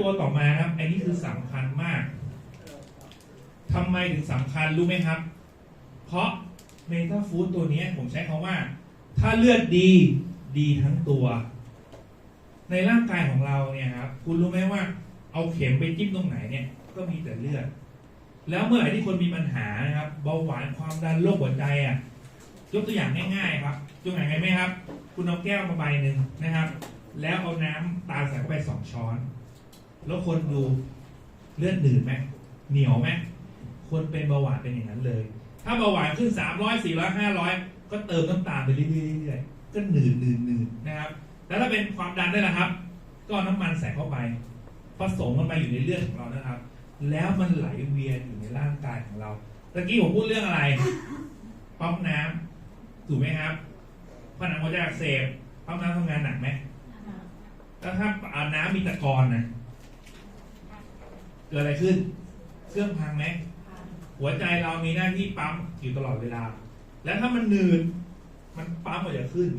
ตัวต่อมาครับ อันนี้คือสำคัญมากทำไมถึงสำคัญรู้ไหมครับ เพราะเมตาฟู้ดตัวนี้ผมใช้คำว่า ถ้าเลือดดีดีทั้งตัว ในร่างกายของเราเนี่ยครับคุณรู้ไหมว่าเอาเข็มไปจิ้มตรงไหนเนี่ย ก็มีแต่เลือด แล้วเมื่อไหร่ที่คนมีปัญหานะครับเบาหวานความดันโรคหัวใจอะยกตัวอย่างง่ายๆครับยกตัวอย่างไงไหมครับ คุณเอาแก้วมาใบหนึ่งนะครับ แล้วเอาน้ำตาลใส่เข้าไปสองช้อน แล้วคนดูเลือดหนืดไหมเหนียวไหมคนเป็นเบาหวานเป็นอย่างนั้นเลย ถ้าเบาหวานขึ้น300 400 500ก็เติมน้ำตาลไปเรื่อยๆก็หนืดหนืดหนืดนะครับ แล้วถ้าเป็นความดันได้ละครับ ก็เอาน้ำมันใส่เข้าไปผสมมันไปอยู่ในเลือดของเรานะครับ แล้วมันไหลเวียนอยู่ในร่างกายของเราตะกี้ผมพูดเรื่องอะไรปั๊มน้ำถูกไหมครับผนังหัวใจอักเสบปั๊มน้ำทำงานหนักไหมแล้วถ้าเอาน้ำมีตะกอนนะ เกิดอะไรขึ้น เครื่องพังไหมหัวใจเรามีหน้าที่ปั๊มอยู่ตลอดเวลา แล้วถ้ามันหนืดมันปั๊มมันจะขึ้น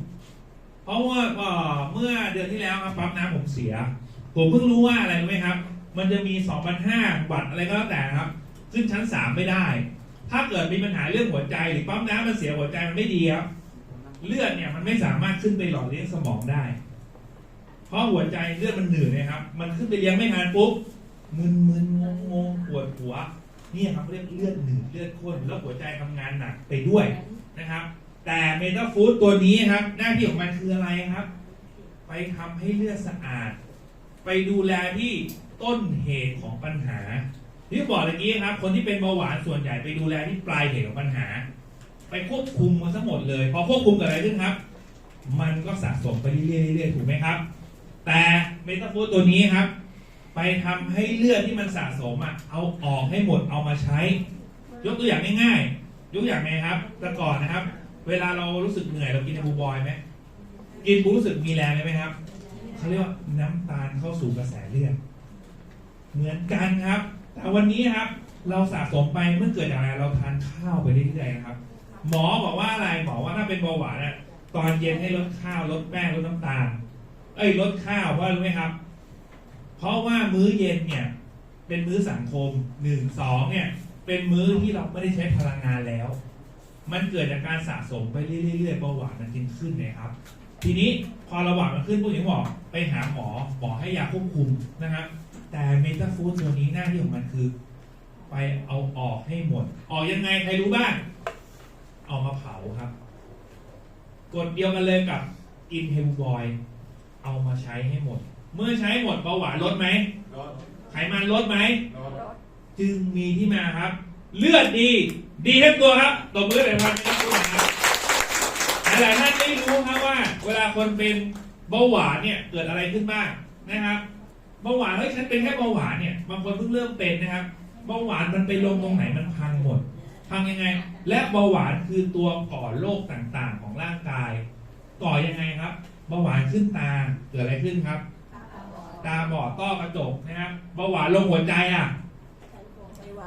เพราะว่าเมื่อเดือนที่แล้วครับปั๊มน้ำผมเสีย ผมเพิ่งรู้ว่าอะไรรู้ไหมครับ มันจะมี2,500วัตต์อะไรก็แล้วแต่ครับ ขึ้นชั้น3ไม่ได้ ถ้าเกิดมีปัญหาเรื่องหัวใจหรือปั๊มน้ำมันเสียหัวใจมันไม่ดีครับเลือดเนี่ยมันไม่สามารถขึ้นไปหล่อเลี้ยงสมองได้ เพราะหัวใจเลือดมันหนืดนะครับ มันขึ้นไปเลี้ยงไม่ทันปุ๊บ มึนมึนงงงงปวดหัวเนี่ยครับเรียกเลือดหนืดเลือดข้นแล้วหัวใจทำงานหนักไปด้วยนะครับ แต่เมตาฟูดตัวนี้ครับ หน้าที่ของมันคืออะไรครับ ไปทำให้เลือดสะอาด ไปดูแลที่ต้นเหตุของปัญหาที่บอกเมื่อกี้ครับ คนที่เป็นเบาหวานส่วนใหญ่ไปดูแลที่ปลายเหตุของปัญหา ไปควบคุมมันทั้งหมดเลยพอควบคุมเกิดอะไรขึ้นครับ มันก็สะสมไปเรื่อยๆเรื่อยๆถูกไหมครับ แต่เมตาฟูดตัวนี้ครับ ไปทำให้เลือดที่มันสะสมอะเอาออกให้หมดเอามาใช้ ยกตัวอย่างง่ายๆยกอย่างไงครับแต่ก่อนนะครับ เวลาเรารู้สึกเหนื่อยเรากินบูบอยไหมกินปุ๊บรู้สึกมีแรงไหมครับเขาเรียกว่าน้ำตาลเข้าสู่กระแสเลือดเหมือนกันครับ แต่วันนี้ครับ เราสะสมไปเมื่อเกิดจากอะไรเราทานข้าวไปเรื่อยๆนะครับ หมอบอกว่าอะไรหมอว่าถ้าเป็นเบาหวานอะตอนเย็นให้ลดข้าวลดแป้งลดน้ำตาล เอ้ยลดข้าวเพราะอะไรรู้ไหมครับ เพราะว่ามื้อเย็นเนี่ย เป็นมื้อสังคมหนึ่งสองเนี่ย เป็นมื้อที่เราไม่ได้ใช้พลังงานแล้ว มันเกิดจากการสะสมไปเรื่อยๆเบาหวานมันจึงขึ้นนี่ยครับ ทีนี้พอระหว่างมันขึ้นผู้หญิงบอกไปหาหมอหมอให้ยาควบคุมนะครับ แต่เมตาฟูดตัวนี้หน้าที่ของมันคือ ไปเอาออกให้หมด ออกยังไงใครรู้บ้างเอามาเผาครับกดเดียวกันเลยกับอินเฮลบอย เอามาใช้ให้หมด เมื่อใช้หมดเบาหวานลดไหมรถไขมันลดไหมรถจึงมีที่มาครับ เลือดดี ดีทั้งตัวครับตบมือเลยครับไม่ต้องพูดนะครับหลายๆท่านไม่รู้ครับว่า เวลาคนเป็นเบาหวานเนี่ยเกิดอะไรขึ้นบ้างนะครับเบาหวานเฮ้ยฉันเป็นแค่เบาหวานเนี่ยบางคนเพิ่งเริ่มเป็นนะครับเบาหวานมันไปลงตรงไหนมันพังหมดพังยังไง และเบาหวานคือตัวก่อโรคต่างๆของร่างกาย ก่อยังไงครับเบาหวานขึ้นตาเกิดอะไรขึ้นครับ ตาบอดต้อกระจกนะครับเบาหวานลงหัวใจอะไม่ไหว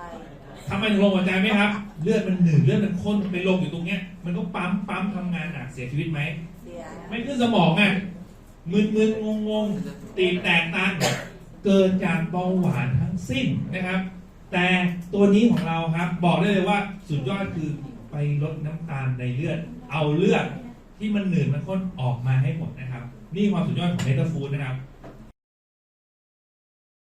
ทำไมถึงลงหัวใจไหมครับ เลือดมันหนืดเลือดมันข้นไปลงอยู่ตรงเนี้ย มันก็ปั๊มปั๊มทำงานหนักเสียชีวิตไหมเสียไม่ขึ้นสมองอะมึนมึนงงงๆตีบแตกตันเกิดจากเบาหวานทั้งสิ้นนะครับ แต่ตัวนี้ของเราครับ บอกได้เลยว่าสุดยอดคือไปลดน้ำตาลในเลือด เอาเลือดที่มันหนืดมันข้นออกมาให้หมดนะครับ นี่ความสุดยอดของเมตาฟูดนะครับ